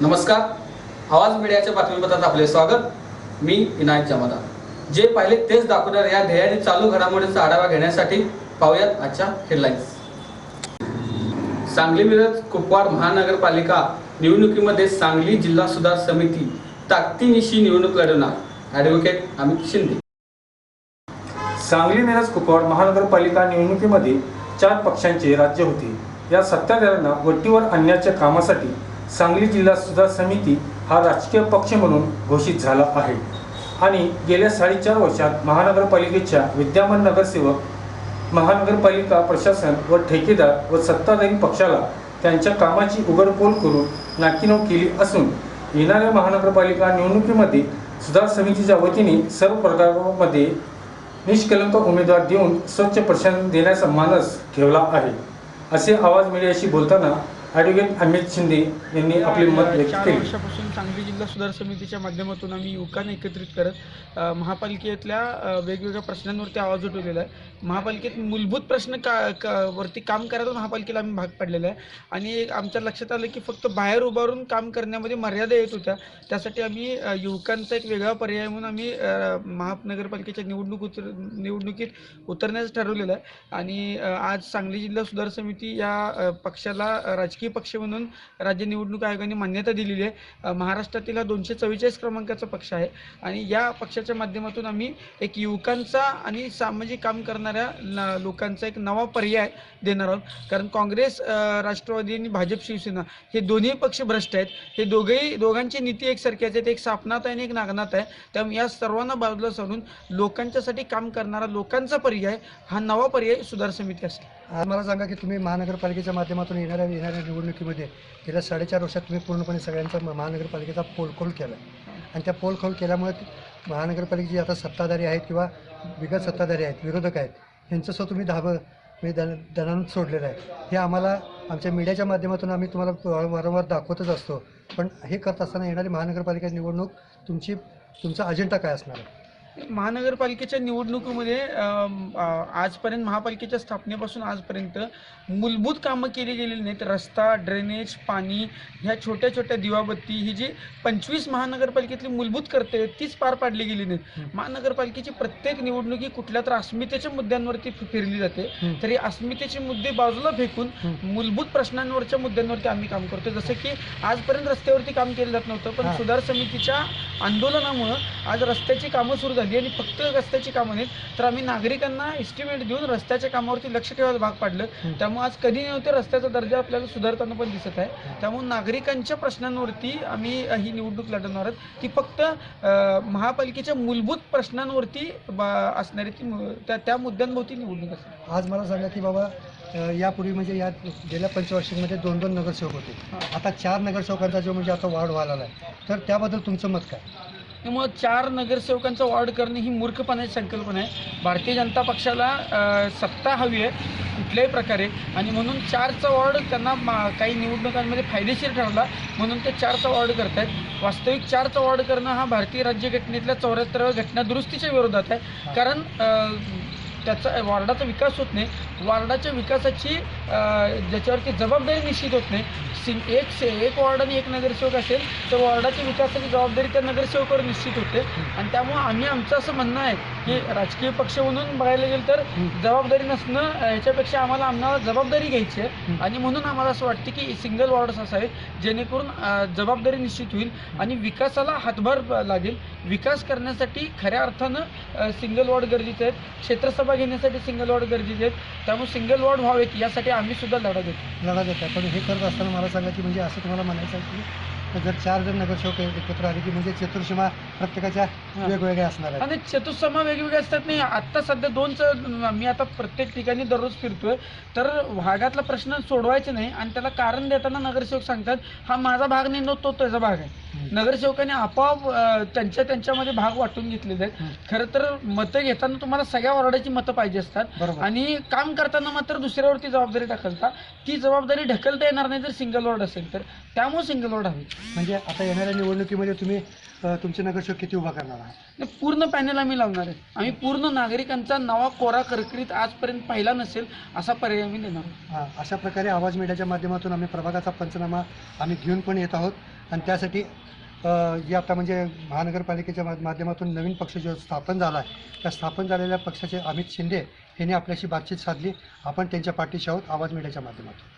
नमस्कार. आवाज मीडियाच्या बातमीपत्रात आपले स्वागत. मी इनायत जमादार जे पाहिले तेच दाखवणार या ध्येयाने चालू घडामोडींचा आढावा घेण्यासाठी पाहूयात आजच्या हेडलाईन्स सांगली मिरज कुपवाड महानगरपालिका निवडणुकीमध्ये सांगली जिल्हा सुधार समिती ताकदीनिशी निवडणूक लढवणार. ॲडव्होकेट अमित शिंदे. सांगली मिरज कुपवाड महानगरपालिका निवडणुकीमध्ये चार पक्षांचे राज्य होते. या सत्ताधाऱ्यांना वट्टीवर आणण्याच्या कामासाठी सांगली जिल्हा सुधार समिती हा राजकीय पक्ष म्हणून घोषित झाला आहे. आणि गेल्या साडेचार वर्षात महानगरपालिकेच्या विद्यमान नगरसेवक महानगरपालिका प्रशासन व ठेकेदार व सत्ताधारी पक्षाला त्यांच्या कामाची उघडपोल करून नाकीनव केली असून येणाऱ्या महानगरपालिका निवडणुकीमध्ये सुधार समितीच्या वतीने सर्व प्रकारामध्ये निष्कलंक उमेदवार देऊन स्वच्छ प्रशासन देण्याचा मानस ठेवला आहे. असे आवाज मीडियाशी बोलताना ॲडव्होकेट अमित शिंदे यांनी आपले मत व्यक्त चार केले. वर्षापासून सांगली जिल्हा सुधार समितीच्या माध्यमातून आम्ही युवकांना एकत्रित करत महापालिकेतल्या वेगवेगळ्या प्रश्नांवरती आवाज उठवलेला आहे. महापालिकेत मूलभूत प्रश्न का का- वरती काम करायला महापालिकेला आम्ही भाग पाडलेला आहे. आणि आमच्या लक्षात आलं की फक्त बाहेर उभारून काम करण्यामध्ये मर्यादा येत होत्या. त्यासाठी आम्ही युवकांचा एक वेगळा पर्याय म्हणून आम्ही महानगरपालिकेच्या निवडणूक उतर निवडणुकीत उतरण्याचं ठरवलेलं आहे. आणि आज सांगली जिल्हा सुधार समिती या पक्षाला अ, राजकीय पक्ष म्हणून राज्य निवडणूक आयोगाने मान्यता दिलेली आहे. महाराष्ट्रातील हा दोनशे चव्वेचाळीस क्रमांकाचा पक्ष आहे. आणि या पक्षाच्या माध्यमातून आम्ही एक युवकांचा आणि सामाजिक काम करणाऱ्या न- लोकांचा एक नवा पर्याय देणार आहोत. कारण काँग्रेस राष्ट्रवादी आणि भाजप शिवसेना हे दोन्ही पक्ष भ्रष्ट आहेत. हे दोघेही दोघांची नीती एकसारखीच आहेत. एक सापनात आहे आणि एक नागनाथ आहे. त्यामुळे या सर्वांना बाजूला सोडून लोकांच्यासाठी काम करणारा लोकांचा पर्याय हा नवा पर्याय सुधार समिती असेल आज मला सांगा की तुम्ही महानगरपालिकेच्या माध्यमातून येणाऱ्या येणाऱ्या निवडणुकीमध्ये गेल्या साडेचार वर्षात तुम्ही पूर्णपणे सगळ्यांचा महानगरपालिकेचा पोलखोल केला. आणि त्या पोलखोल केल्यामुळे महानगरपालिकेची आता सत्ताधारी आहेत किंवा बिगर सत्ताधारी आहेत विरोधक आहेत यांचंसुद्धा तुम्ही धाबं मी म्हणजे दन दणानून सोडलेलं आहे. हे आम्हाला आमच्या मीडियाच्या माध्यमातून आम्ही तुम्हाला वारंवार दाखवतच असतो. पण हे करत असताना येणारी महानगरपालिका निवडणूक तुमची तुमचा अजेंडा काय असणार आहे? महानगरपालिकेच्या निवडणुकीमध्ये आजपर्यंत महापालिकेच्या स्थापनेपासून आजपर्यंत मूलभूत कामं केली गेलेली नाहीत रस्ता ड्रेनेज पाणी ह्या छोट्या छोट्या दिवाबत्ती ही जी पंचवीस महानगरपालिकेतली मूलभूत कर्तव्य तीच पार पाडली गेली नाहीत महानगरपालिकेची प्रत्येक निवडणूक ही कुठल्या तर अस्मितेच्या मुद्द्यांवरती फिरली जाते. तरी अस्मितेचे मुद्दे बाजूला फेकून. मूलभूत प्रश्नांवरच्या मुद्द्यांवरती आम्ही काम करतो जसं की आजपर्यंत रस्त्यावरती काम केलं जात नव्हतं पण. सुधार समितीच्या आंदोलनामुळं आज रस्त्याची कामं सुरू झाली आणि फक्त रस्त्याची कामं नाहीत. तर आम्ही नागरिकांना एस्टिमेट देऊन रस्त्याच्या कामावरती लक्ष ठेवायला भाग पाडलं. त्यामुळे आज कधी नव्हते रस्त्याचा दर्जा आपल्याला सुधारताना पण दिसत आहे. त्यामुळे नागरिकांच्या प्रश्नांवरती आम्ही ही निवडणूक लढवणार आहोत. ती फक्त महापालिकेच्या मूलभूत प्रश्नांवरती असणारी ती त्या त्या मुद्द्यांभोवती निवडणूक असेल आज मला सांगा की बाबा यापूर्वी म्हणजे या गेल्या पंचवार्षिकमध्ये दोन दोन नगरसेवक होते. आता चार नगरसेवकांचा जो म्हणजे आता वाढ व्हायला आहे तर त्याबद्दल तुमचं मत काय? त्यामुळं चार नगरसेवकांचा वॉर्ड करणे ही मूर्खपणाची संकल्पना आहे. भारतीय जनता पक्षाला सत्ता हवी आहे कुठल्याही प्रकारे. आणि म्हणून चारचा वॉर्ड त्यांना मा- काही निवडणुकांमध्ये फायदेशीर ठरला म्हणून ते चारचा वॉर्ड आहेत वास्तविक चारचा वॉर्ड करणं हा भारतीय राज्यघटनेतल्या चौऱ्याहत्तराव्या घटना दुरुस्तीच्या विरोधात आहे. कारण त्याचा वॉर्डाचा विकास होत नाही. वॉर्डाच्या विकासाची ज्याच्यावरती जबाबदारी निश्चित होत नाही. सिंग एक से एक वॉर्ड आणि एक नगरसेवक असेल तर वॉर्डाच्या विकासाची जबाबदारी त्या नगरसेवकावर निश्चित होते. आणि त्यामुळं आम्ही आमचं असं म्हणणं आहे की राजकीय पक्ष म्हणून बघायला गेलं तर जबाबदारी नसणं याच्यापेक्षा ह्याच्यापेक्षा आम्हाला आम्हाला जबाबदारी घ्यायची आहे. आणि म्हणून आम्हाला असं वाटतं की सिंगल वॉर्ड्स असावे जेणेकरून जबाबदारी निश्चित होईल आणि विकासाला हातभार लागेल. विकास करण्यासाठी खऱ्या अर्थानं सिंगल वॉर्ड गरजेचे आहेत क्षेत्रसभा घेण्यासाठी सिंगल वॉर्ड गरजेचे आहेत. त्यामुळे सिंगल वॉर्ड व्हावेत यासाठी आम्ही सुद्धा लढा देतो. लढा देतो आहे पण हे करत असताना मला सांगा की म्हणजे असं तुम्हाला म्हणायचं आहे की जर चार जर नगरसेवक एकत्र आले की म्हणजे चतुर्सीमा प्रत्येकाच्या वेगवेगळ्या असणार आहेत. आणि चतुස්සमा वेगवेगळे असतात नाही आत्ता सध्या दोनच मी आता प्रत्येक ठिकाणी दररोज फिरतोय. तर भागातला प्रश्न सोडवायचे नाही आणि त्याला कारण देताना नगरसेवक सांगतात हा माझा भाग नाही तो त्याचा भाग आहे. नगरसेवकांनी आपोआप त्यांच्या त्यांच्यामध्ये भाग वाटून घेतलेले आहेत. खरं तर मतं घेताना तुम्हाला सगळ्या वॉर्डाची मतं पाहिजे असतात. आणि काम करताना मात्र दुसऱ्यावरती जबाबदारी ढकलता. ती जबाबदारी ढकलता येणार नाही जर सिंगल वॉर्ड असेल तर. त्यामुळे सिंगल वॉर्ड हवी. म्हणजे आता येणाऱ्या निवडणुकीमध्ये तुम्ही अ, तुमचे नगरसेवक किती उभा करणार आहात? नाही, पूर्ण पॅनल आम्ही लावणार आहे. आम्ही पूर्ण नागरिकांचा नवा कोरा करकरीत आजपर्यंत पाहिला नसेल असा पर्याय आम्ही देणार आहोत. हा, अशा प्रकारे आवाज मीडियाच्या माध्यमातून आम्ही प्रभागाचा पंचनामा आम्ही घेऊन पण येत आहोत. आणि त्यासाठी अ, जे आता म्हणजे महानगरपालिकेच्या मा- माध्यमातून नवीन पक्ष जो स्थापन झाला आहे त्या स्थापन झालेल्या पक्षाचे अमित शिंदे यांनी आपल्याशी बातचीत साधली. आपण त्यांच्या पाठीशी आहोत आवाज मीडियाच्या माध्यमातून.